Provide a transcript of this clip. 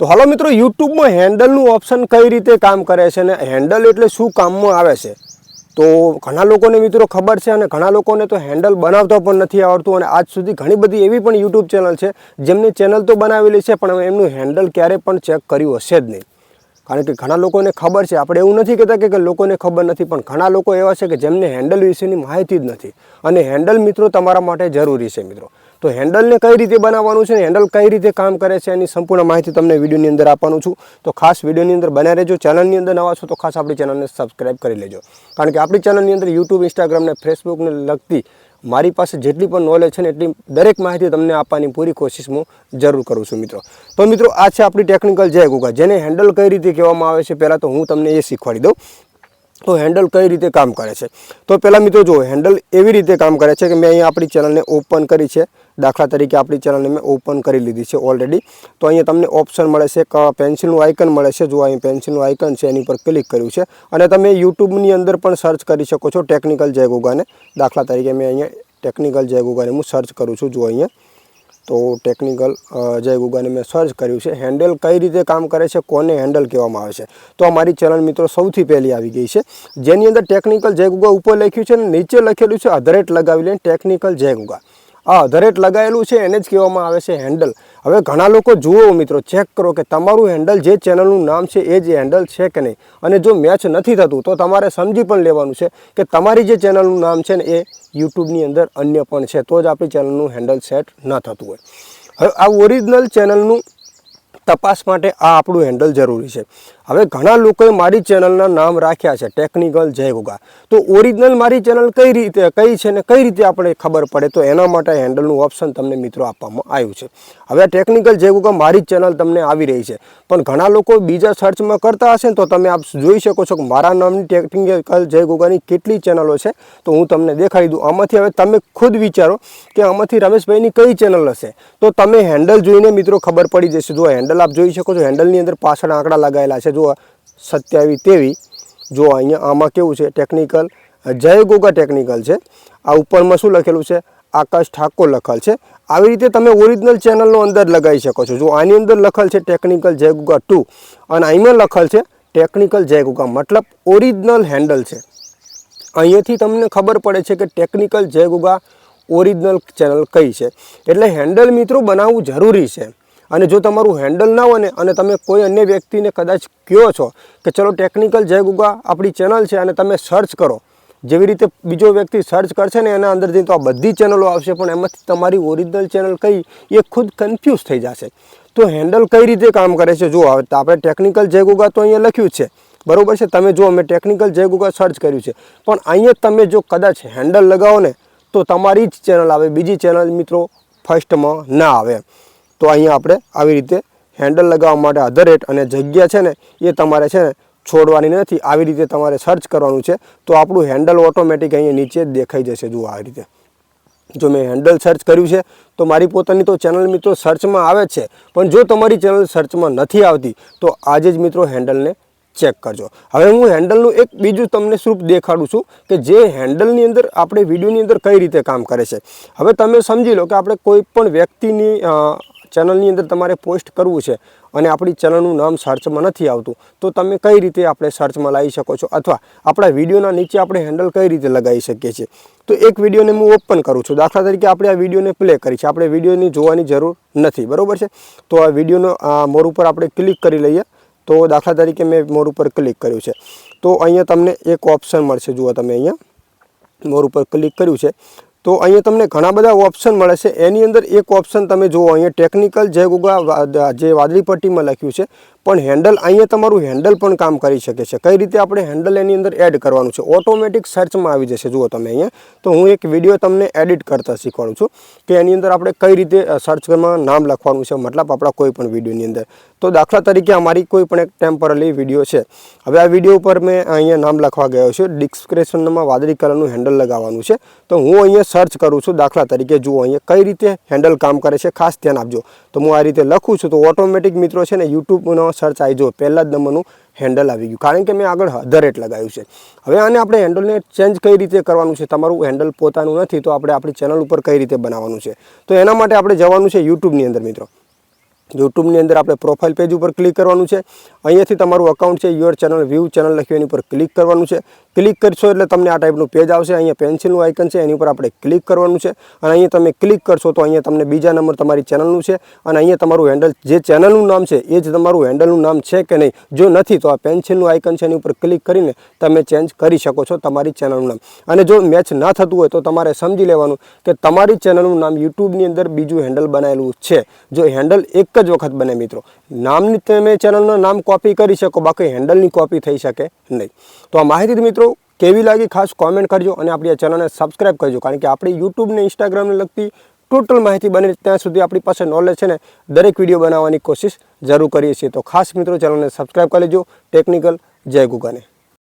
તો હાલો મિત્રો, યુટ્યુબમાં હેન્ડલનું ઓપ્શન કઈ રીતે કામ કરે છે અને હેન્ડલ એટલે શું કામમાં આવે છે? તો ઘણા લોકોને મિત્રો ખબર છે અને ઘણા લોકોને તો હેન્ડલ બનાવતા પણ નથી આવડતું અને આજ સુધી ઘણી બધી એવી પણ યુટ્યુબ ચેનલ છે જેમની ચેનલ તો બનાવેલી છે, પણ એમનું હેન્ડલ ક્યારે પણ ચેક કર્યું હશે જ નહીં. કારણ કે ઘણા લોકોને ખબર છે, આપણે એવું નથી કહેતા કે લોકોને ખબર નથી, પણ ઘણા લોકો એવા છે કે જેમને હેન્ડલ વિશેની માહિતી જ નથી. અને હેન્ડલ મિત્રો તમારા માટે જરૂરી છે મિત્રો. તો હેન્ડલને કઈ રીતે બનાવવાનું છે ને હેન્ડલ કઈ રીતે કામ કરે છે એની સંપૂર્ણ માહિતી તમને વિડીયોની અંદર આપવાનું છું. તો ખાસ વિડીયોની અંદર બન્યા રહેજો. ચેનલની અંદર નવા છો તો ખાસ આપણી ચેનલને સબસ્ક્રાઇબ કરી લેજો. કારણ કે આપણી ચેનલની અંદર યુટ્યુબ ઇન્સ્ટાગ્રામ ને ફેસબુકને લગતી મારી પાસે જેટલી પણ નોલેજ છે ને એટલી દરેક માહિતી તમને આપવાની પૂરી કોશિશ હું જરૂર કરું છું મિત્રો. તો મિત્રો, આ છે આપણી ટેકનિકલ જય ગુગા. જેને હેન્ડલ કઈ રીતે કહેવામાં આવે છે પહેલાં તો હું તમને એ શીખવાડી દઉં. તો હેન્ડલ કઈ રીતે કામ કરે છે? તો પહેલાં મિત્રો જો હેન્ડલ એવી રીતે કામ કરે છે કે મેં અહીંયા આપણી ચેનલને ઓપન કરી છે. દાખલા તરીકે આપણી ચેનલને મેં ઓપન કરી લીધી છે ઓલરેડી તો અહીંયા તમને ઓપ્શન મળે છે એક પેન્સિલનું આઇકન મળે છે. જો અહીં પેન્સિલનું આઇકન છે, એની પર ક્લિક કર્યું છે. અને તમે યુટ્યુબની અંદર પણ સર્ચ કરી શકો છો ટેકનિકલ જય ગુગાને દાખલા તરીકે મેં અહીંયા ટેકનિકલ જય ગુગાને હું સર્ચ કરું છું જો અહીંયા. તો ટેકનિકલ જય ગુગાને મેં સર્ચ કર્યું છે. હેન્ડલ કઈ રીતે કામ કરે છે, કોને હેન્ડલ કહેવામાં આવે છે. તો અમારી ચેનલ મિત્રો સૌથી પહેલી આવી ગઈ છે. જેની અંદર ટેકનિકલ જય ગુગા ઉપર લખ્યું છે અને નીચે લખેલું છે, અધરેટ લગાવી લઈને ટેકનિકલ જય ગુગા આ અધરેટ લગાવેલું છે, એને જ કહેવામાં આવે છે હેન્ડલ હવે ઘણા લોકો જુઓ મિત્રો ચેક કરો કે તમારું હેન્ડલ જે ચેનલનું નામ છે, એ જ હેન્ડલ છે કે નહીં? અને જો મેચ નથી થતું, તો તમારે સમજી પણ લેવાનું છે કે તમારી જે ચેનલનું નામ છે ને, એ યુટ્યુબની અંદર અન્ય પણ છે, તો જ આપણી ચેનલનું હેન્ડલ સેટ ન થતું હોય. હવે આ ઓરિજિનલ ચેનલનું તપાસ માટે આ આપણું હેન્ડલ જરૂરી છે. હવે ઘણા લોકોએ મારી ચેનલના નામ રાખ્યા છે ટેકનિકલ જય ગુગા. તો ઓરિજિનલ મારી ચેનલ કઈ રીતે, કઈ છે ને કઈ રીતે આપણે ખબર પડે તો એના માટે હેન્ડલનું ઓપ્શન તમને મિત્રો આપવામાં આવ્યું છે. હવે ટેકનિકલ જય ગુગા મારી ચેનલ તમને આવી રહી છે. પણ ઘણા લોકો બીજા સર્ચમાં કરતા હશે તો તમે આપ જોઈ શકો છો કે મારા નામની ટેકનિકલ જય ગુગાની કેટલી ચેનલો છે. તો હું તમને દેખાડી દઉં. આમાંથી હવે તમે ખુદ વિચારો કે આમાંથી રમેશભાઈની કઈ ચેનલ હશે. તો તમે હેન્ડલ જોઈને મિત્રો ખબર પડી જશે. જો હેન્ડલ આપ જોઈ શકો છો હેન્ડલની અંદર પાછળ આંકડા લગાવેલા છે. જો સત્યાવી તેવી, જો અહીંયા આમાં કેવું છે ટેકનિકલ જય ગોગા ટેકનિકલ છે. આ ઉપરમાં શું લખેલું છે? આકાશ ઠાકોર લખેલ છે. આવી રીતે તમે ઓરિજિનલ ચેનલનો અંદર લગાવી શકો છો. જો આની અંદર લખેલ છે ટેકનિકલ જય ગુગા ટુ અને અહીંમાં લખેલ છે ટેકનિકલ જય ગુગા. મતલબ ઓરિજિનલ હેન્ડલ છે. અહીંયાથી તમને ખબર પડે છે કે ટેકનિકલ જય ગુગા ઓરિજિનલ ચેનલ કઈ છે. એટલે હેન્ડલ મિત્રો બનાવવું જરૂરી છે. અને જો તમારું હેન્ડલ ના હોય ને, અને તમે કોઈ અન્ય વ્યક્તિને કદાચ કહો છો કે ચલો ટેકનિકલ જય ગુગા આપણી ચેનલ છે અને તમે સર્ચ કરો. જેવી રીતે બીજો વ્યક્તિ સર્ચ કરશે ને, એના અંદરથી તો આ બધી ચેનલો આવશે, પણ એમાંથી તમારી ઓરિજિનલ ચેનલ કઈ, એ ખુદ કન્ફ્યુઝ થઈ જશે. તો હેન્ડલ કઈ રીતે કામ કરે છે? જો હવે આપણે ટેકનિકલ જય ગુગા તો અહીંયા લખ્યું છે. બરોબર છે? તમે જો અમે ટેકનિકલ જય ગુગા સર્ચ કર્યું છે. પણ અહીંયા તમે જો કદાચ હેન્ડલ લગાવો ને, તો તમારી જ ચેનલ આવે, બીજી ચેનલ મિત્રો ફર્સ્ટમાં ના આવે. તો અહીંયા આપણે આવી રીતે હેન્ડલ લગાવવા માટે અધર રેટ અને જગ્યા છે ને, એ તમારે છે ને છોડવાની નથી. આવી રીતે તમારે સર્ચ કરવાનું છે. તો આપણું હેન્ડલ ઓટોમેટિક અહીંયા નીચે દેખાઈ જશે. જુઓ આવી રીતે. જો મેં હેન્ડલ સર્ચ કર્યું છે, તો મારી પોતાની તો ચેનલ મિત્રો સર્ચમાં આવે જ છે. પણ જો તમારી ચેનલ સર્ચમાં નથી આવતી, તો આજે જ મિત્રો હેન્ડલને ચેક કરજો. હવે હું હેન્ડલનું એક બીજું તમને સ્વરૂપ દેખાડું છું કે જે હેન્ડલની અંદર આપણે વિડીયોની અંદર કઈ રીતે કામ કરે છે. હવે તમે સમજી લો કે આપણે કોઈ પણ વ્યક્તિની ચેનલની અંદર તમારે પોસ્ટ કરવું છે અને આપણી ચેનલનું નામ સર્ચમાં નથી આવતું, તો તમે કઈ રીતે આપણે સર્ચમાં લાવી શકો છો? અથવા આપણા વિડીયોના નીચે આપણે હેન્ડલ કઈ રીતે લગાવી શકીએ છીએ? તો એક વિડીયોને હું ઓપન કરું છું. દાખલા તરીકે આપણે આ વિડીયોને પ્લે કરી છે. આપણે વિડીયોની જોવાની જરૂર નથી, બરાબર છે? તો આ વિડીયોનો મોર ઉપર આપણે ક્લિક કરી લઈએ. તો દાખલા તરીકે મેં મોર ઉપર ક્લિક કર્યું છે. તો અહીંયા તમને એક ઓપ્શન મળશે. જુઓ તમે અહીંયા, મોર ઉપર ક્લિક કર્યું છે. તો અહીંયા તમને ઘણા બધા ઓપ્શન મળે છે. એની અંદર એક ઓપ્શન તમે જુઓ, અહીંયા ટેકનિકલ જે ગુગા જે વાદળી પટ્ટીમાં લખ્યું છે પણ હેન્ડલ અહીંયા તમારું હેન્ડલ પણ કામ કરી શકે છે. કઈ રીતે આપણે હેન્ડલ એની અંદર એડ કરવાનું છે? ઓટોમેટિક સર્ચમાં આવી જશે. જુઓ તમે અહીંયા. તો હું એક વીડિયો તમને એડિટ કરતા શીખવાડું છું કે એની અંદર આપણે કઈ રીતે સર્ચમાં નામ લખવાનું છે, મતલબ આપણા કોઈ પણ વિડીયોની અંદર. તો દાખલા તરીકે અમારી કોઈ પણ એક ટેમ્પરરી વીડિયો છે. હવે આ વીડિયો ઉપર મેં અહીંયા નામ લખવા ગયો છું. ડિસ્ક્રિપ્શનમાં વાદળી કલરનું હેન્ડલ લગાવવાનું છે. તો હું અહીંયા સર્ચ કરું છું દાખલા તરીકે. જુઓ અહીંયા કઈ રીતે હેન્ડલ કામ કરે છે. ખાસ ધ્યાન આપજો. તો હું આ રીતે લખું છું. તો ઓટોમેટિક મિત્રો છે ને યુટ્યુબનો સર્ચ આવી જો પહેલાં જ નંબરનું હેન્ડલ આવી ગયું. કારણ કે મેં આગળ હધરેટ લગાવ્યું છે. હવે આને આપણે હેન્ડલને ચેન્જ કઈ રીતે કરવાનું છે? તમારું હેન્ડલ પોતાનું નથી, તો આપણે આપણી ચેનલ ઉપર કઈ રીતે બનાવવાનું છે? તો એના માટે આપણે જવાનું છે યુટ્યુબની અંદર, મિત્રો. યુટ્યુબની અંદર આપણે પ્રોફાઇલ પેજ ઉપર ક્લિક કરવાનું છે. અહીંયાથી તમારું અકાઉન્ટ છે યોર ચેનલ વ્યૂ ચેનલ લખ્યું એની ઉપર ક્લિક કરવાનું છે. ક્લિક કરશો એટલે તમને આ ટાઈપનું પેજ આવશે. અહીંયા પેન્સિલનું આઇકન છે, એની ઉપર આપણે ક્લિક કરવાનું છે. અને અહીંયા તમે ક્લિક કરશો તો અહીંયા તમને બીજા નંબર તમારી ચેનલનું છે. અને અહીંયા તમારું હેન્ડલ જે ચેનલનું નામ છે, એ જ તમારું હેન્ડલનું નામ છે કે નહીં? જો નથી, તો આ પેન્સિલનું આઇકન છે એની ઉપર ક્લિક કરીને તમે ચેન્જ કરી શકો છો તમારી ચેનલનું નામ. અને જો મેચ ના થતું હોય તો તમારે સમજી લેવાનું કે તમારી ચેનલનું નામ યુટ્યુબની અંદર બીજું હેન્ડલ બનાવેલું છે. જો હેન્ડલ એક જ વખત બને મિત્રો. નામની તમે ચેનલનું નામ કોપી કરી શકો, બાકી હેન્ડલની કોપી થઈ શકે નહીં. તો આ માહિતી મિત્રો કેવી લાગી ખાસ કોમેન્ટ કરજો અને આપણી આ ચેનલને સબસ્ક્રાઈબ કરજો. કારણ કે આપણી યુટ્યુબ ને ઇન્સ્ટાગ્રામને લગતી ટોટલ માહિતી બને ત્યાં સુધી આપણી પાસે નોલેજ છે ને, દરેક વીડિયો બનાવવાની કોશિશ જરૂર કરીએ છીએ. તો ખાસ મિત્રો ચેનલને સબસ્ક્રાઈબ કરી લેજો. ટેકનિકલ જય ગુગાને.